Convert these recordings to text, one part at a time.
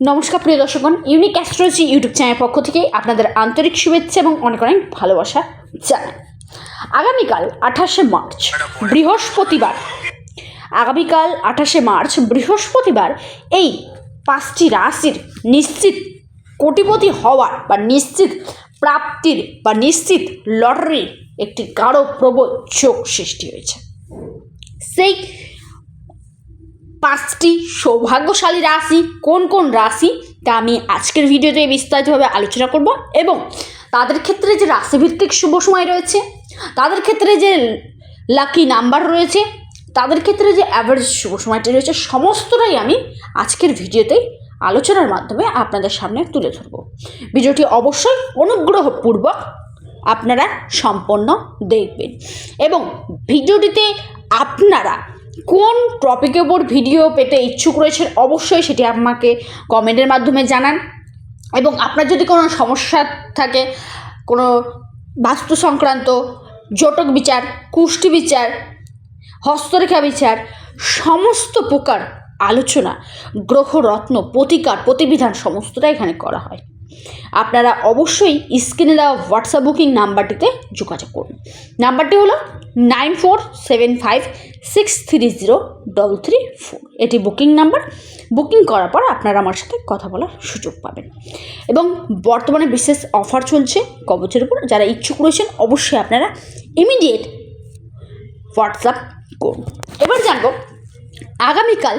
নমস্কার প্রিয় দর্শকগণ unique astrology YouTube চ্যানেলের পক্ষ থেকে আপনাদের আন্তরিক শুভেচ্ছা এবং অনেক অনেক ভালোবাসা জানাই। আগামীকাল আঠাশে মার্চ, বৃহস্পতিবার। আগামীকাল আঠাশে মার্চ, বৃহস্পতিবার এই পাঁচটি রাশির নিশ্চিত কোটিপতি হওয়ার বা নিশ্চিত প্রাপ্তির বা নিশ্চিত লটারির একটি গাঢ় প্রবল চোখ সৃষ্টি হয়েছে। সেই পাঁচটি সৌভাগ্যশালী রাশি কোন কোন রাশি, তা আমি আজকের ভিডিওতে বিস্তারিতভাবে আলোচনা করব এবং তাদের ক্ষেত্রে যে রাশিভিত্তিক শুভ সময় রয়েছে, তাদের ক্ষেত্রে যে লাকি নাম্বার রয়েছে, তাদের ক্ষেত্রে যে অ্যাভারেজ শুভ সময়টি রয়েছে, সমস্তটাই আমি আজকের ভিডিওতেই আলোচনার মাধ্যমে আপনাদের সামনে তুলে ধরব। ভিডিওটি অবশ্যই অনুগ্রহপূর্বক আপনারা সম্পন্ন দেখবেন এবং ভিডিওটিতে আপনারা কোন টপিকের উপর ভিডিও পেতে ইচ্ছুক রয়েছেন অবশ্যই সেটি আমাকে কমেন্টের মাধ্যমে জানান। এবং আপনার যদি কোনো সমস্যা থাকে, কোনো বাস্তু সংক্রান্ত, জটক বিচার, কুষ্টি বিচার, হস্তরেখা বিচার, সমস্ত প্রকার আলোচনা গ্রহরত্ন প্রতিকার, প্রতিবিধান, সমস্তটা এখানে করা হয়। আপনারা অবশ্যই স্ক্রিনে দেওয়া হোয়াটসঅ্যাপ বুকিং নাম্বারটিতে যোগাযোগ করুন। নাম্বারটি হলো nine four seven five six three zero double three four. এটি বুকিং নাম্বার। বুকিং করার পর আপনারা আমার সাথে কথা বলার সুযোগ পাবেন। এবং বর্তমানে বিশেষ অফার চলছে কবচের উপর। যারা ইচ্ছুক রয়েছেন, অবশ্যই আপনারা ইমিডিয়েট হোয়াটসঅ্যাপ করুন। এবার জানব, আগামীকাল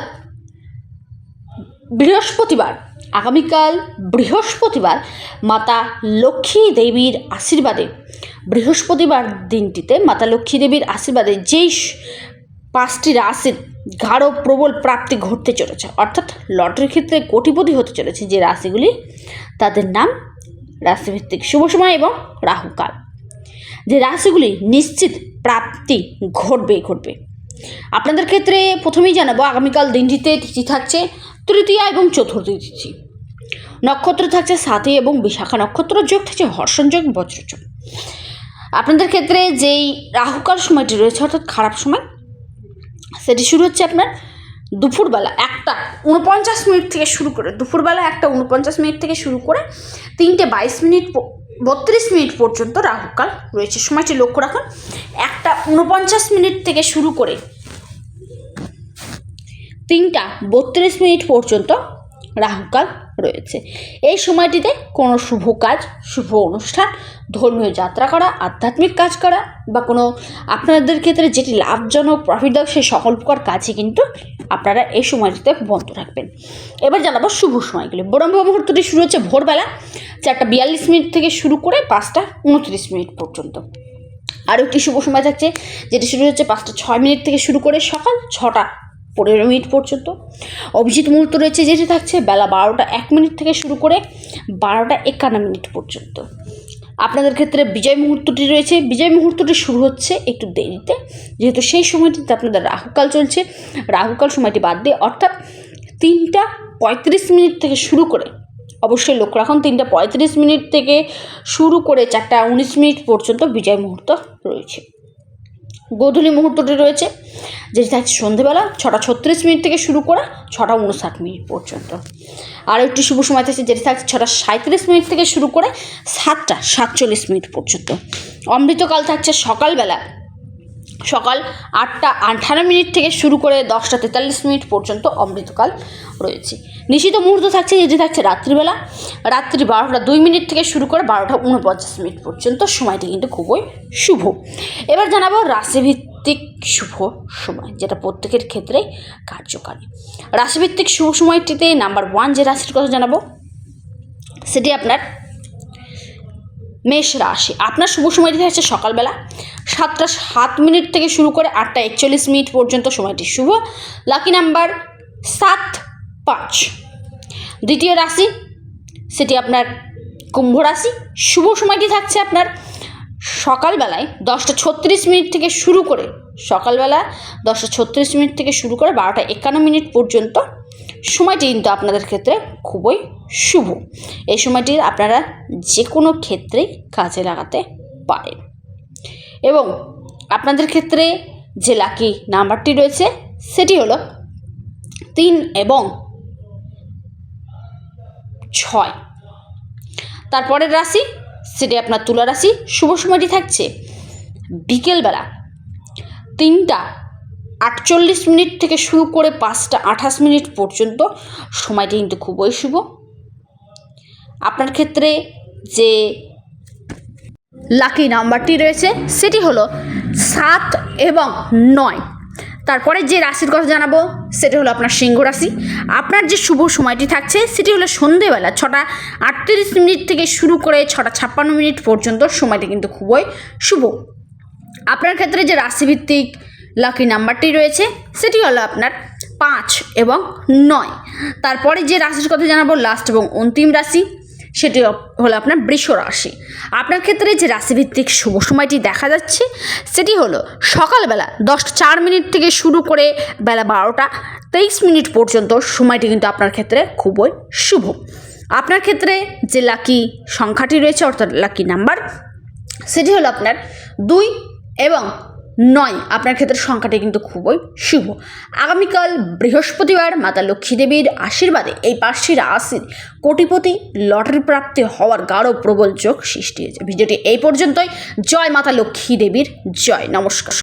বৃহস্পতিবার আগামীকাল বৃহস্পতিবার মাতা লক্ষ্মী দেবীর আশীর্বাদে। বৃহস্পতিবার দিনটিতে মাতা লক্ষ্মী দেবীর আশীর্বাদে যেই পাঁচটি রাশির গাঢ় প্রবল প্রাপ্তি ঘটতে চলেছে, অর্থাৎ লটারির ক্ষেত্রে কোটিপতি হতে চলেছে যে রাশিগুলি, তাদের নাম রাশিভিত্তিক শুভ সময় এবং রাহুকাল যে রাশিগুলি নিশ্চিত প্রাপ্তি ঘটবে ঘটবে। আপনাদের ক্ষেত্রে প্রথমেই জানাব, আগামীকাল দিনটিতে তিথি থাকছে তৃতীয়া এবং চতুর্থী তিথি। নক্ষত্র থাকছে সাথী এবং বিশাখা নক্ষত্র, যোগ থাকছে হর্ষণ, যোগ বজ্রযোগ আপনাদের ক্ষেত্রে যেই রাহুকাল সময়টি রয়েছে, অর্থাৎ খারাপ সময়, সেটি শুরু হচ্ছে আপনার দুপুরবেলা একটা উনপঞ্চাশ মিনিট থেকে শুরু করে, দুপুরবেলা একটা উনপঞ্চাশ মিনিট থেকে শুরু করে তিনটে বাইশ মিনিট বত্রিশ মিনিট পর্যন্ত রাহুকাল রয়েছে। সময়টি লক্ষ্য রাখুন, একটা উনপঞ্চাশ মিনিট থেকে শুরু করে তিনটা বত্রিশ মিনিট পর্যন্ত রাহুকাল রয়েছে। এই সময়টিতে কোনো শুভ কাজ, শুভ অনুষ্ঠান, ধর্মীয় যাত্রা করা, আধ্যাত্মিক কাজ করা বা কোনো আপনাদের ক্ষেত্রে যেটি লাভজনক প্রফিটদায়ক সেই সকল প্রকার কাজই কিন্তু আপনারা এই সময়টিতে বন্ধ রাখবেন। এবার জানাব শুভ সময়গুলি। ব্রহ্ম মুহূর্তটি শুরু হচ্ছে ভোরবেলা চারটা বিয়াল্লিশ মিনিট থেকে শুরু করে পাঁচটা উনত্রিশ মিনিট পর্যন্ত। আরও একটি শুভ সময় থাকছে, যেটি শুরু হচ্ছে পাঁচটা ছয় মিনিট থেকে শুরু করে সকাল ছটা পনেরো মিনিট পর্যন্ত। অভিজিৎ মুহূর্ত রয়েছে যেটি থাকছে বেলা বারোটা এক মিনিট থেকে শুরু করে বারোটা একান্ন মিনিট পর্যন্ত। আপনাদের ক্ষেত্রে বিজয় মুহূর্তটি রয়েছে। বিজয় মুহূর্তটি শুরু হচ্ছে একটু দেরিতে। যেহেতু সেই সময়টিতে আপনাদের রাহুকাল চলছে, রাহুকাল সময়টি বাদ দিয়ে অর্থাৎ তিনটা পঁয়ত্রিশ মিনিট থেকে শুরু করে, অবশ্যই লক্ষ্য রাখুন, তিনটা পঁয়ত্রিশ মিনিট থেকে শুরু করে চারটা উনিশ মিনিট পর্যন্ত বিজয় মুহূর্ত রয়েছে। গোধূলি মুহূর্তটি রয়েছে, যেটি থাকছে সন্ধেবেলা ছটা ছত্রিশ মিনিট থেকে শুরু করে ছটা উনষাট মিনিট পর্যন্ত। আর একটি শুভ সময় থাকছে, যেটি থাকছে ছটা সাঁত্রিশ মিনিট থেকে শুরু করে সাতটা সাতচল্লিশ মিনিট পর্যন্ত। অমৃতকাল থাকছে সকালবেলা। সকাল আটটা আঠারো মিনিট থেকে শুরু করে দশটা তেতাল্লিশ মিনিট পর্যন্ত অমৃতকাল রয়েছে। নিশিত মুহূর্ত থাকছে যেটি থাকছে রাত্রিবেলা। রাত্রি বারোটা দুই মিনিট থেকে শুরু করে বারোটা উনপঞ্চাশ মিনিট পর্যন্ত। সময়টি কিন্তু খুবই শুভ। এবার জানাব রাশিভিত্তিক শুভ সময়, যেটা প্রত্যেকের ক্ষেত্রে কার্যকারী। রাশিভিত্তিক শুভ সময়টিতে নাম্বার ওয়ান যে রাশির কথা জানাব, সেটি আপনার মেষ রাশি। আপনার শুভ সময়টি থাকছে সকালবেলা। সাতটা সাত মিনিট থেকে শুরু করে আটটা একচল্লিশ মিনিট পর্যন্ত সময়টি শুভ। লাকি নাম্বার সাত পাঁচ। দ্বিতীয় রাশি, সেটি আপনার কুম্ভ রাশি। শুভ সময়টি থাকছে আপনার সকালবেলায় দশটা ছত্রিশ মিনিট থেকে শুরু করে সকালবেলা দশটা ছত্রিশ মিনিট থেকে শুরু করে বারোটা একান্ন মিনিট পর্যন্ত। সময়টি কিন্তু আপনাদের ক্ষেত্রে খুবই শুভ। এই সময়টি আপনারা যে কোনো ক্ষেত্রেই কাজে লাগাতে পারেন। এবং আপনাদের ক্ষেত্রে যে লাকি নাম্বারটি রয়েছে, সেটি হলো তিন এবং ছয়। তারপরের রাশি, সেটি আপনার তুলা রাশি। শুভ সময়টি থাকছে বিকেলবেলা তিনটা আটচল্লিশ মিনিট থেকে শুরু করে পাঁচটা আঠাশ মিনিট পর্যন্ত। সময়টি কিন্তু খুবই শুভ। আপনার ক্ষেত্রে যে লাকি নাম্বারটি রয়েছে, সেটি হলো সাত এবং নয়। তারপরে যে রাশির কথা জানাব, সেটি হলো আপনার সিংহ রাশি। আপনার যে শুভ সময়টি থাকছে, সেটি হলো সন্ধেবেলা ছটা আটত্রিশ মিনিট থেকে শুরু করে ছটা ছাপ্পান্ন মিনিট পর্যন্ত সময়টি কিন্তু খুবই শুভ। আপনার ক্ষেত্রে যে রাশিভিত্তিক লাকি নাম্বারটি রয়েছে, সেটি হলো আপনার পাঁচ এবং নয়। তারপরে যে রাশির কথা জানাব লাস্ট এবং অন্তিম রাশি। সেটি হলো আপনার বৃষ রাশি। আপনার ক্ষেত্রে যে রাশিভিত্তিক শুভ সময়টি দেখা যাচ্ছে, সেটি হলো সকালবেলা দশটা চার মিনিট থেকে শুরু করে বেলা বারোটা, তেইশ মিনিট পর্যন্ত সময়টি কিন্তু আপনার ক্ষেত্রে খুবই শুভ। আপনার ক্ষেত্রে যে লাকি সংখ্যাটি রয়েছে, অর্থাৎ লাকি নাম্বার সেটি হলো আপনার দুই এবং নয়। আপনার ক্ষেত্রে সংখ্যাটি কিন্তু খুবই শুভ। আগামীকাল বৃহস্পতিবার মাতা লক্ষ্মী দেবীর আশীর্বাদে এই পার্শ্বীর রাশির কোটিপতি লটারি প্রাপ্তি হওয়ার গাঢ় প্রবল যোগ সৃষ্টি হয়েছে। ভিডিওটি এই পর্যন্তই। জয় মাতা লক্ষ্মী দেবীর জয়। নমস্কার।